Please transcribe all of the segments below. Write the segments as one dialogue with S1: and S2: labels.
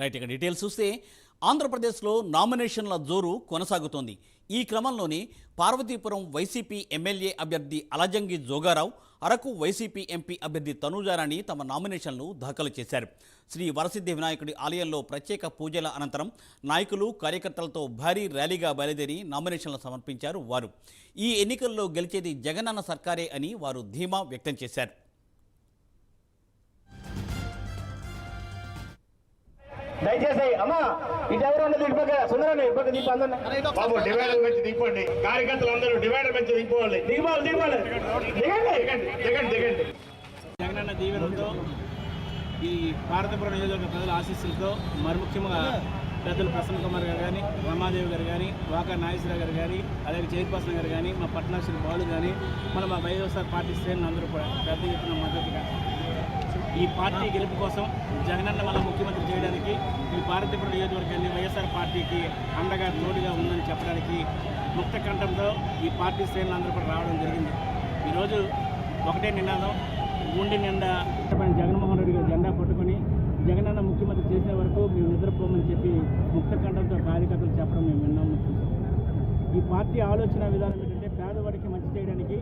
S1: Right ఇక details చూస్తే ఆంధ్రప్రదేశ్లో నామినేషన్ల జోరు కొనసాగుతోంది. ఈ క్రమంలోనే పార్వతీపురం వైసీపీ ఎమ్మెల్యే అభ్యర్థి అలజంగి జోగారావు అరకు వైసీపీ ఎంపీ అభ్యర్థి తనూజారాణి తమ నామినేషన్లు దాఖలు చేశారు. శ్రీ వరసిద్ధి వినాయకుడి ఆలయంలో ప్రత్యేక పూజల అనంతరం నాయకులు కార్యకర్తలతో భారీ ర్యాలీగా బయలుదేరి నామినేషన్లు సమర్పించారు వారు. ఈ ఎన్నికల్లో గెలిచేది జగనన్న సర్కారే అని వారు ధీమా వ్యక్తం చేశారు.
S2: దయచేసి అమ్మా ఇటు ఎవరు ఉన్నది ఇటు పక్క సుందరండి ఇటు పక్క దీపం అందరినీ.
S3: బాబు డివైడర్ మంచి దిగిపోండి కార్యకర్తలు అందరూ డివైడర్ మంచి దిగిపోవాలి
S2: దిగిపోవాలి దిగిపోవాలి దిగండి
S3: దిగండి దిగండి దిగండి.
S4: జగనన్న దీవెనలతో ఈ భారతపురం నియోజకవర్గ ప్రజల ఆశీస్సులతో మరి ముఖ్యంగా పెద్దలు ప్రసన్న కుమార్ గారు కానీ రమాదేవి గారు కానీ వాకా నాగేశ్వరరావు గారు కానీ అలాగే చైర్పర్సన్ గారు కానీ మా పట్నాశ్రీ బాలు కానీ మన మా వైఎస్ఆర్ పార్టీ శ్రేణులు అందరూ కూడా పెద్ద ఎత్తున మద్దతుగా ఈ పార్టీ గెలుపు కోసం జగనన్న వల్ల ముఖ్యమంత్రి చేయడానికి ఈ భారతపురం నియోజకవర్గాన్ని వైఎస్ఆర్ పార్టీకి అండగా తోడుగా ఉందని చెప్పడానికి ముక్త కంఠంతో ఈ పార్టీ శ్రేణులు అందరూ కూడా రావడం జరిగింది. ఈరోజు ఒకటే నినాదం గుండె నిండా జగన్మోహన్ రెడ్డి గారు జెండా పట్టుకొని జగనన్న ముఖ్యమంత్రి చేసే వరకు మేము నిద్రపోమని చెప్పి ముక్త కంఠంతో కార్యకర్తలు చెప్పడం మేము విన్నాము ఈ పార్టీ ఆలోచన విధానం ఏంటంటే పేదవాడికి మంచి చేయడానికి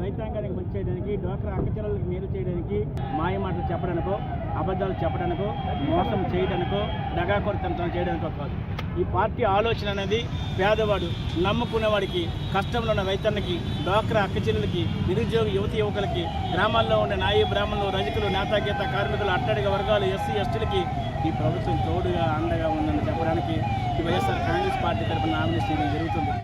S4: రైతాంగానికి మంచి చేయడానికి డ్వాక్రా అక్కచెల్లెలకు మేలు చేయడానికి మాయం మాటలు చెప్పడానికో అబద్ధాలు చెప్పడానికో మోసం చేయడానికో దగాకొరతంత్రం చేయడానికో కాదు. ఈ పార్టీ ఆలోచన అనేది పేదవాడు నమ్ముకునేవాడికి కష్టంలో ఉన్న రైతన్నకి డ్వాక్రా అక్కచెల్లెలకి నిరుద్యోగ యువతి యువకులకి గ్రామాల్లో ఉండే నాయి బ్రాహ్మణులు రజకులు నేతాగీత కార్మికులు అట్టడిగ వర్గాలు ఎస్సీ ఎస్టీలకి ఈ ప్రభుత్వం తోడుగా అండగా ఉందని చెప్పడానికి ఈ వైఎస్ఆర్ కాంగ్రెస్ పార్టీ తరఫున నామినేషన్ జరుగుతుంది.